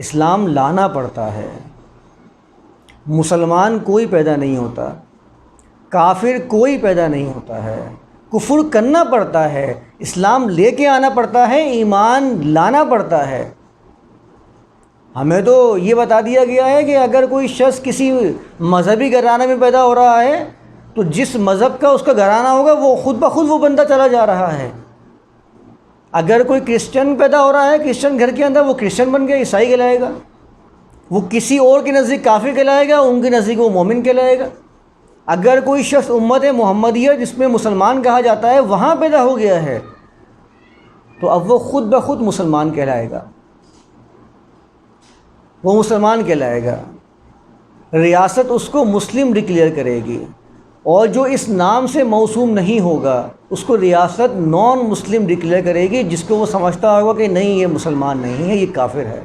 اسلام لانا پڑتا ہے۔ مسلمان کوئی پیدا نہیں ہوتا، کافر کوئی پیدا نہیں ہوتا ہے۔ کفر کرنا پڑتا ہے، اسلام لے کے آنا پڑتا ہے، ایمان لانا پڑتا ہے۔ ہمیں تو یہ بتا دیا گیا ہے کہ اگر کوئی شخص کسی مذہبی گھرانہ میں پیدا ہو رہا ہے، تو جس مذہب کا اس کا گھرانہ ہوگا، وہ خود بخود وہ بندہ چلا جا رہا ہے۔ اگر کوئی کرسچن پیدا ہو رہا ہے، کرسچن گھر کے اندر، وہ کرسچن بن گیا، عیسائی کہلائے گا۔ وہ کسی اور کے نزدیک کافر کہلائے گا، ان کے نزدیک وہ مومن کہلائے گا۔ اگر کوئی شخص امت محمدیہ، جس میں مسلمان کہا جاتا ہے، وہاں پیدا ہو گیا ہے، تو اب وہ خود بخود مسلمان کہلائے گا۔ وہ مسلمان کہلائے گا۔ ریاست اس کو مسلم ڈکلیئر کرے گی۔ اور جو اس نام سے موسوم نہیں ہوگا، اس کو ریاست نان مسلم ڈکلیئر کرے گی، جس کو وہ سمجھتا ہوگا کہ نہیں، یہ مسلمان نہیں ہے، یہ کافر ہے۔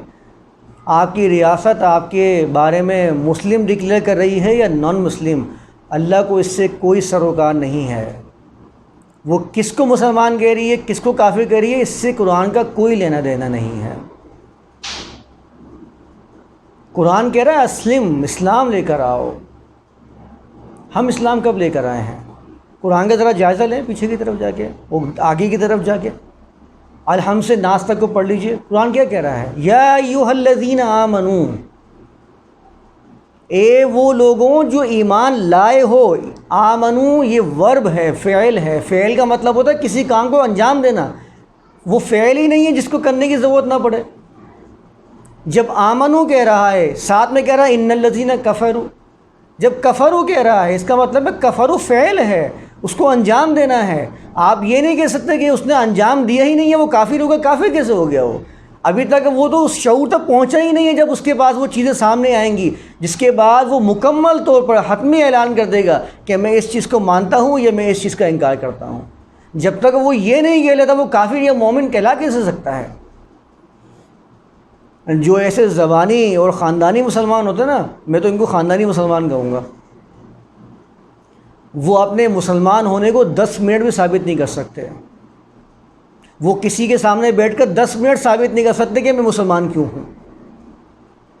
آپ کی ریاست آپ کے بارے میں مسلم ڈکلیئر کر رہی ہے یا نان مسلم اللہ کو اس سے کوئی سروکار نہیں ہے۔ وہ کس کو مسلمان کہہ رہی ہے، کس کو کافر کہہ رہی ہے، اس سے قرآن کا کوئی لینا دینا نہیں ہے۔ قرآن کہہ رہا ہے، اسلم، اسلام لے کر آؤ۔ ہم اسلام کب لے کر آئے ہیں؟ قرآن کا ذرا جائزہ لیں، پیچھے کی طرف جا کے وہ آگے کی طرف جا کے الحم سے ناس تک کو پڑھ لیجیے۔ قرآن کیا کہہ رہا ہے؟ یا یو الذین آمنو، اے وہ لوگوں جو ایمان لائے ہو، آمنو، یہ ورب ہے، فعل ہے۔ فعل کا مطلب ہوتا ہے کسی کام کو انجام دینا۔ وہ فعل ہی نہیں ہے جس کو کرنے کی ضرورت نہ پڑے۔ جب آمنو کہہ رہا ہے، ساتھ میں کہہ رہا ہے، ان الزین کفرو جب کفرو کہہ رہا ہے، اس کا مطلب ہے کفرو فعل ہے، اس کو انجام دینا ہے۔ آپ یہ نہیں کہہ سکتے کہ اس نے انجام دیا ہی نہیں ہے، وہ کافر ہوگا، کافر کیسے ہو گیا وہ؟ ابھی تک وہ تو اس شعور تک پہنچا ہی نہیں ہے جب اس کے پاس وہ چیزیں سامنے آئیں گی، جس کے بعد وہ مکمل طور پر حتمی اعلان کر دے گا کہ میں اس چیز کو مانتا ہوں یا میں اس چیز کا انکار کرتا ہوں۔ جب تک وہ یہ نہیں کہہ لیتا، وہ کافر یا مومن کہلا کیسے سکتا ہے؟ جو ایسے زبانی اور خاندانی مسلمان ہوتے ہیں نا، میں تو ان کو خاندانی مسلمان کہوں گا۔ وہ اپنے مسلمان ہونے کو دس منٹ بھی ثابت نہیں کر سکتے۔ وہ کسی کے سامنے بیٹھ کر دس منٹ ثابت نہیں کر سکتے کہ میں مسلمان کیوں ہوں۔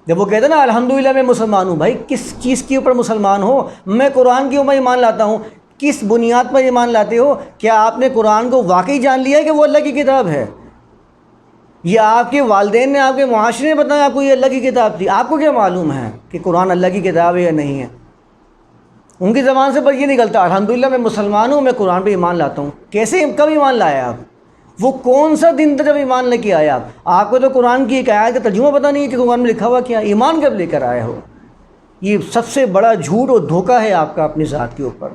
جب وہ کہتے ہیں نا، الحمدللہ میں مسلمان ہوں، بھائی کس چیز کے اوپر مسلمان ہو؟ میں قرآن کے اوپر ایمان لاتا ہوں۔ کس بنیاد پر ایمان لاتے ہو؟ کیا آپ نے قرآن کو واقعی جان لیا ہے کہ وہ اللہ کی کتاب ہے؟ یا آپ کے والدین نے آپ کے معاشرے نے بتایا آپ کو یہ اللہ کی کتاب تھی؟ آپ کو کیا معلوم ہے کہ قرآن اللہ کی کتاب ہے یا نہیں ہے؟ ان کی زبان سے بس یہ نکلتا الحمدللہ میں مسلمان ہوں میں قرآن پہ ایمان لاتا ہوں۔ کیسے کب ایمان لایا آپ؟ وہ کون سا دن تھا جب ایمان لے کے آئے آپ؟ آپ کو تو قرآن کی ایک آیت کا ترجمہ پتہ نہیں ہے کہ قرآن میں لکھا ہوا کیا ایمان کب لے کر آئے ہو؟ یہ سب سے بڑا جھوٹ اور دھوکہ ہے آپ کا اپنی ذات کے اوپر۔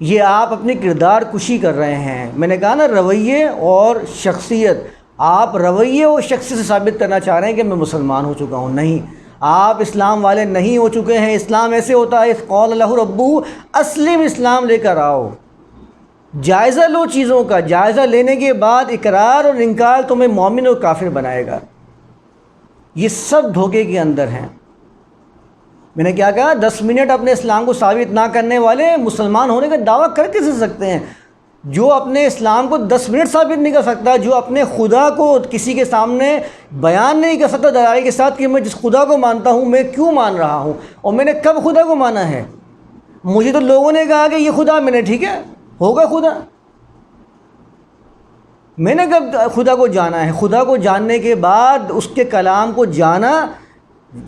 یہ آپ اپنی کردار کشی کر رہے ہیں۔ میں نے کہا نا رویے اور شخصیت۔ آپ رویے اور شخص سے ثابت کرنا چاہ رہے ہیں کہ میں مسلمان ہو چکا ہوں۔ نہیں، آپ اسلام والے نہیں ہو چکے ہیں۔ اسلام ایسے ہوتا ہے قول اللہ ربو اسلم اسلام لے کر آؤ۔ جائزہ لو چیزوں کا۔ جائزہ لینے کے بعد اقرار اور انکار تمہیں مومن اور کافر بنائے گا۔ یہ سب دھوکے کے اندر ہیں۔ میں نے کیا کہا؟ دس منٹ اپنے اسلام کو ثابت نہ کرنے والے مسلمان ہونے کا دعویٰ کر کے سکتے ہیں۔ جو اپنے اسلام کو دس منٹ ثابت نہیں کر سکتا، جو اپنے خدا کو کسی کے سامنے بیان نہیں کر سکتا دلائی کے ساتھ کہ میں جس خدا کو مانتا ہوں، میں کیوں مان رہا ہوں؟ اور میں نے کب خدا کو مانا ہے؟ مجھے تو لوگوں نے کہا کہ یہ خدا میں نے، ٹھیک ہے؟ ہوگا خدا۔ میں نے کب خدا کو جانا ہے؟ خدا کو جاننے کے بعد اس کے کلام کو جانا،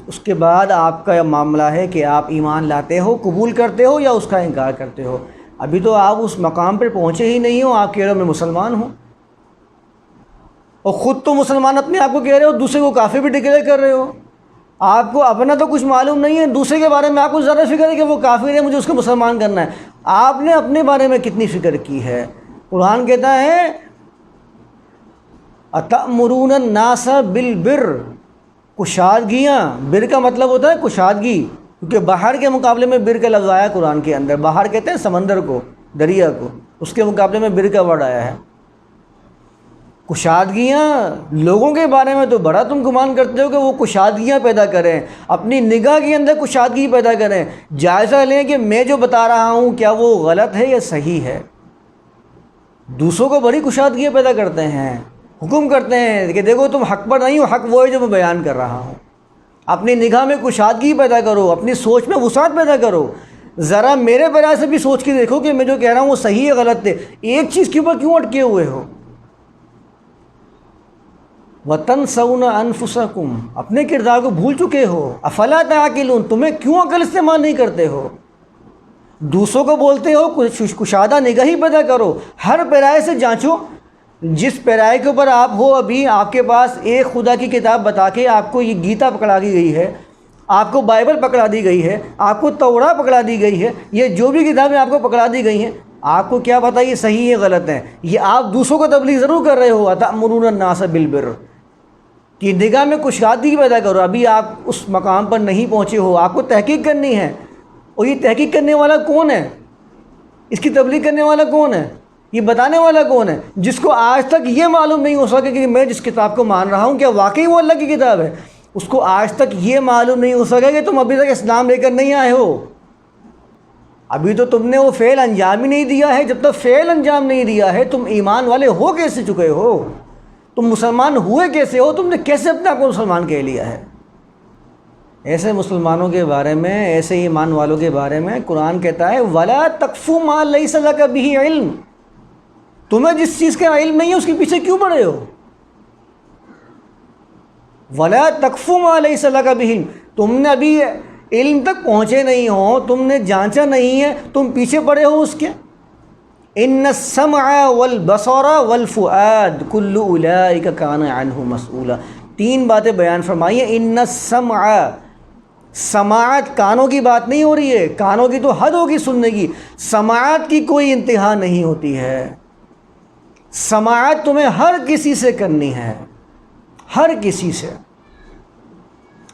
اس کے بعد آپ کا معاملہ ہے کہ آپ ایمان لاتے ہو، قبول کرتے ہو یا اس کا انکار کرتے ہو۔ ابھی تو آپ اس مقام پہ پہنچے ہی نہیں ہو، آپ کہہ رہے ہو میں مسلمان ہوں۔ اور خود تو مسلمان اپنے آپ کو کہہ رہے ہو، دوسرے کو کافی بھی ڈکلیئر کر رہے ہو۔ آپ کو اپنا تو کچھ معلوم نہیں ہے، دوسرے کے بارے میں آپ کو زیادہ فکر ہے کہ وہ کافی ہے، مجھے اس کو مسلمان کرنا ہے۔ آپ نے اپنے بارے میں کتنی فکر کی ہے؟ قرآن کہتا ہے اتمرون الناس بالبر کشادگیاں، بر کا مطلب ہوتا ہے کشادگی۔ کیونکہ باہر کے مقابلے میں بر کا لفظ آیا قرآن کے اندر، باہر کہتے ہیں سمندر کو، دریا کو، اس کے مقابلے میں بر کا ورڈ آیا ہے۔ کشادگیاں لوگوں کے بارے میں تو بڑا تم گمان کرتے ہو کہ وہ کشادگیاں پیدا کریں، اپنی نگاہ کے اندر کشادگی پیدا کریں۔ جائزہ لیں کہ میں جو بتا رہا ہوں، کیا وہ غلط ہے یا صحیح ہے؟ دوسروں کو بڑی کشادگیاں پیدا کرتے ہیں، حکم کرتے ہیں کہ دیکھو تم حق پر نہیں ہو، حق وہ ہے جو میں بیان کر رہا ہوں۔ اپنی نگاہ میں کشادگی پیدا کرو، اپنی سوچ میں وسعت پیدا کرو۔ ذرا میرے برائے سے بھی سوچ کے دیکھو کہ میں جو کہہ رہا ہوں وہ صحیح ہے، غلط ہے۔ ایک چیز کے اوپر کیوں اٹکے ہوئے ہو؟ وطن سونا انفسکم اپنے کردار کو بھول چکے ہو۔ افلا تعقلون۔ تمہیں کیوں عقل استعمال نہیں کرتے ہو؟ دوسروں کو بولتے ہو، کشادہ نگاہی پیدا کرو۔ ہر پیرائے سے جانچو جس پیرائے کے اوپر آپ ہو، ابھی آپ کے پاس ایک خدا کی کتاب بتا کے آپ کو یہ گیتا پکڑا دی گئی ہے، آپ کو بائبل پکڑا دی گئی ہے، آپ کو توڑا پکڑا دی گئی ہے، یہ جو بھی کتابیں آپ کو پکڑا دی گئی ہیں، آپ کو کیا پتہ یہ صحیح ہے غلط ہے یہ آپ دوسروں کو تبلیغ ضرور کر رہے ہو عطا مرون الناس بالبر۔ کہ نگاہ میں کچھ پیدا کرو، ابھی آپ اس مقام پر نہیں پہنچے ہو، آپ کو تحقیق کرنی ہے۔ اور یہ تحقیق کرنے والا کون ہے؟ اس کی تبلیغ کرنے والا کون ہے؟ یہ بتانے والا کون ہے؟ جس کو آج تک یہ معلوم نہیں ہو سکے کہ میں جس کتاب کو مان رہا ہوں، کیا واقعی وہ اللہ کی کتاب ہے؟ اس کو آج تک یہ معلوم نہیں ہو سکا کہ تم ابھی تک اسلام لے کر نہیں آئے ہو۔ ابھی تو تم نے وہ فعل انجام ہی نہیں دیا ہے۔ جب تک فعل انجام نہیں دیا ہے، تم ایمان والے ہو کیسے چکے ہو؟ تم مسلمان ہوئے کیسے ہو؟ تم نے کیسے اپنے آپ کو مسلمان کہہ لیا ہے؟ ایسے مسلمانوں کے بارے میں، ایسے ایمان والوں کے بارے میں قرآن کہتا ہے، ولا تقفو ما لیس لک بھی علم۔ تمہیں جس چیز کا علم نہیں ہے اس کے پیچھے کیوں پڑے ہو؟ ولا تقفو ما لیس لک بھی علم تم نے ابھی علم تک پہنچے نہیں ہو، تم نے جانچا نہیں ہے، تم پیچھے پڑے ہو اس کے۔ ان السمع والبصر والفؤاد كل اولئک کان عنہ مسئولا۔ تین باتیں بیان فرمائی ہیں ان السمع، سماعت کانوں کی بات نہیں ہو رہی ہے، کانوں کی تو حد ہوگی سننے کی۔ سماعت کی کوئی انتہا نہیں ہوتی ہے۔ سماعت تمہیں ہر کسی سے کرنی ہے، ہر کسی سے۔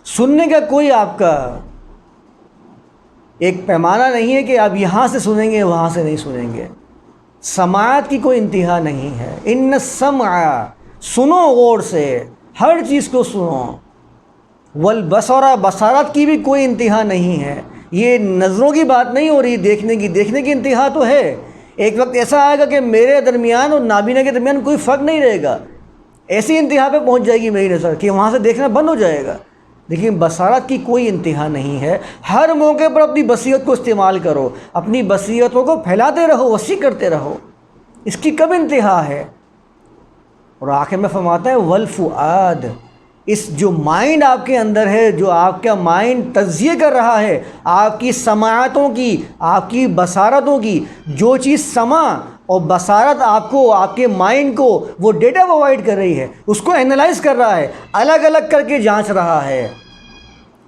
سننے کا کوئی آپ کا ایک پیمانہ نہیں ہے کہ آپ یہاں سے سنیں گے، وہاں سے نہیں سنیں گے۔ سماعت کی کوئی انتہا نہیں ہے۔ ان سمع سنو غور سے، ہر چیز کو سنو۔ والبصرہ بصارت کی بھی کوئی انتہا نہیں ہے۔ یہ نظروں کی بات نہیں ہو رہی، دیکھنے کی دیکھنے کی انتہا تو ہے۔ ایک وقت ایسا آئے گا کہ میرے درمیان اور نابینا کے درمیان کوئی فرق نہیں رہے گا۔ ایسی انتہا پہ پہنچ جائے گی میری نظر کہ وہاں سے دیکھنا بند ہو جائے گا۔ لیکن بصارت کی کوئی انتہا نہیں ہے۔ ہر موقع پر اپنی بصیرت کو استعمال کرو۔ اپنی بصیرتوں کو پھیلاتے رہو، وسیع کرتے رہو۔ اس کی کب انتہا ہے؟ اور آخر میں فرماتا ہے ولف اس جو مائنڈ آپ کے اندر ہے، جو آپ کا مائنڈ تجزیے کر رہا ہے، آپ کی سماعتوں کی، آپ کی بصارتوں کی، جو چیز سما اور بصارت آپ کو، آپ کے مائنڈ کو وہ ڈیٹا پرووائڈ کر رہی ہے، اس کو انالائز کر رہا ہے، الگ الگ کر کے جانچ رہا ہے۔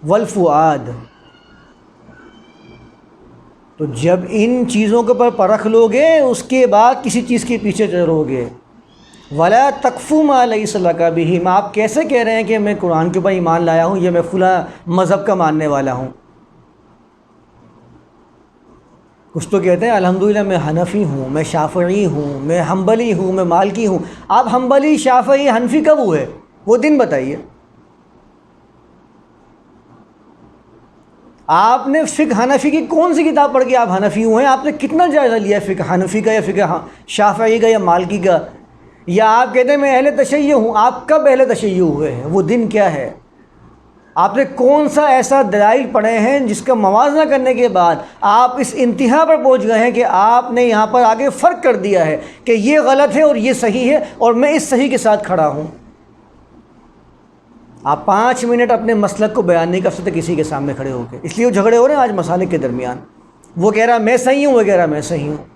ولفعاد تو جب ان چیزوں کے اوپر پرکھ لو گے اس کے بعد کسی چیز کے پیچھے چلو گے۔ ولا تقفو ما علیہ صلاح کا بھی آپ کیسے کہہ رہے ہیں کہ میں قرآن کے اوپر ایمان لایا ہوں یا میں فلاں مذہب کا ماننے والا ہوں؟ کچھ تو کہتے ہیں، الحمدللہ میں حنفی ہوں، میں شافعی ہوں، میں ہمبلی ہوں، میں مالکی ہوں۔ آپ ہمبلی شافعی، حنفی کب ہوئے؟ وہ دن بتائیے۔ آپ نے فقہ حنفی کی کون سی کتاب پڑھ کے آپ حنفی ہوئے ہیں؟ آپ نے کتنا جائزہ لیا فقہ حنفی کا یا فقہ شافعی کا یا مالکی کا؟ یا آپ کہتے ہیں میں اہل تشیع ہوں؟ آپ کب اہل تشیع ہوئے ہیں؟ وہ دن کیا ہے؟ آپ نے کون سا ایسا دلائل پڑھے ہیں جس کا موازنہ کرنے کے بعد آپ اس انتہا پر پہنچ گئے ہیں کہ آپ نے یہاں پر آگے فرق کر دیا ہے کہ یہ غلط ہے اور یہ صحیح ہے اور میں اس صحیح کے ساتھ کھڑا ہوں۔ آپ پانچ منٹ اپنے مسلک کو بیان نہیں کر سکتے کسی کے سامنے کھڑے ہو کے۔ اس لیے وہ جھگڑے ہو رہے ہیں آج مسالے کے درمیان۔ وہ کہہ رہا میں صحیح ہوں، وہ کہہ رہا میں صحیح ہوں۔